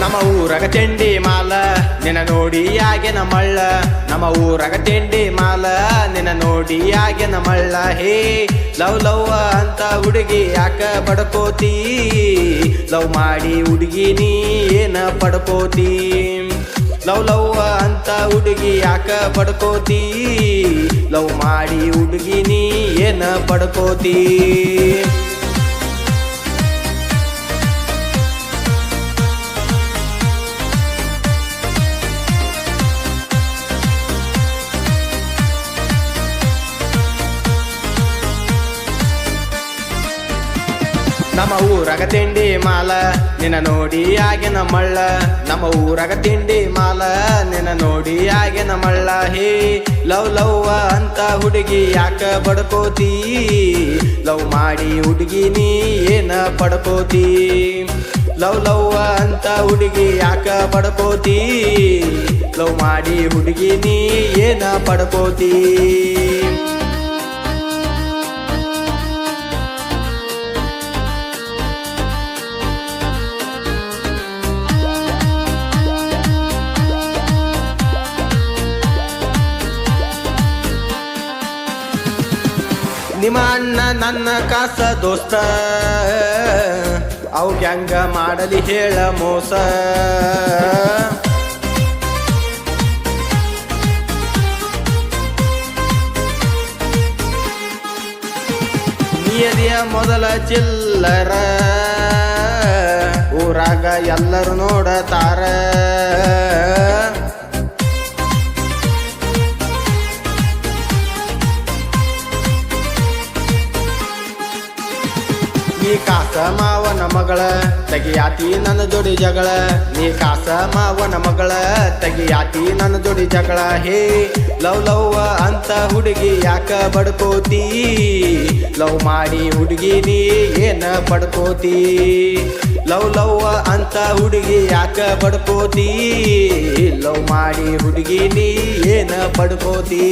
ನಮ್ಮ ಊರಗ ತಿಂಡಿ ಮಾಲ, ನಿನ್ನ ನೋಡಿ ಆಗಿನ ನಮ್ಮಳ್ಳ ನಮ್ಮ ಊರಗ ತಿಂಡಿ ಮಾಲ, ನಿನ್ನ ನೋಡಿ ಆಗಿನ ನಮ್ಮಳ್ಳ ಹೇ, ಲವ್ ಲವ್ ಅಂತ ಹುಡುಗಿ ಯಾಕ ಬಡ್ಕೋತಿ ಲವ್ ಮಾಡಿ ಹುಡುಗಿ ನೀ ಏನ ಪಡ್ಕೋತಿ? ಲವ್ ಲವ್ ಅಂತ ಹುಡುಗಿ ಯಾಕ ಪಡ್ಕೋತಿ? ಲವ್ ಮಾಡಿ ಹುಡುಗಿ ನೀ ಏನ ಪಡ್ಕೋತಿ? ನಮ್ಮ ಊರಾಗ ತಿಂಡಿ ಮಾಲ, ನಿನ್ನ ನೋಡಿ ಆಗಿನ ಮಳ್ಳ ನಮ್ಮ ಊರಾಗ ತಿಂಡಿ ಮಾಲ, ನಿನ್ನ ನೋಡಿ ಆಗಿನ ಮಳ್ಳ ಹೇ, ಲವ್ ಲವ್ ಅಂತ ಹುಡುಗಿ ಯಾಕ ಬಡ್ಕೋತಿ? ಲವ್ ಮಾಡಿ ಹುಡುಗಿ ನೀ ಏನ ಪಡ್ಕೋತಿ? ಲವ್ ಲವ್ ಅಂತ ಹುಡುಗಿ ಯಾಕ ಪಡ್ಕೋತಿ ಲವ್ ಮಾಡಿ ಹುಡುಗಿ ನೀ ಏನ ಪಡ್ಕೋತಿ? ನಿಮ್ಮ ಅಣ್ಣ ನನ್ನ ಕಾಸ ದೋಸ್ತ. ಅವು ಹೆಂಗ ಮಾಡಲಿ ಹೇಳ ಮೋಸ. ನಿಯದಿಯ ಮೊದಲ ಚಿಲ್ಲರ. ಊರಾಗ ಎಲ್ಲರೂ ನೋಡತಾರ. ನೀ ಕಾಸ ಮಾವನ ಮಗಳ, ತೆಗಿಯಾತಿ ನನ್ನ ಜೋಡಿ ಜಗಳ. ನೀ ಕಾಸ ಮಾವನ ಮಗಳ, ತೆಗಿಯಾತಿ ನನ್ನ ಜೋಡಿ ಜಗಳ. ಹೇ, ಲವ್ ಲವ್ ಅಂತ ಹುಡುಗಿ ಯಾಕ ಬಡ್ಕೋತಿ? ಲವ್ ಮಾಡಿ ಹುಡುಗಿ ನೀ ಏನ ಪಡ್ಕೋತಿ ಲವ್ ಲವ್ ಅಂತ ಹುಡುಗಿ ಯಾಕ ಬಡ್ಕೋತಿ? ಲವ್ ಮಾಡಿ ಹುಡುಗಿ ನೀ ಏನ ಪಡ್ಕೋತಿ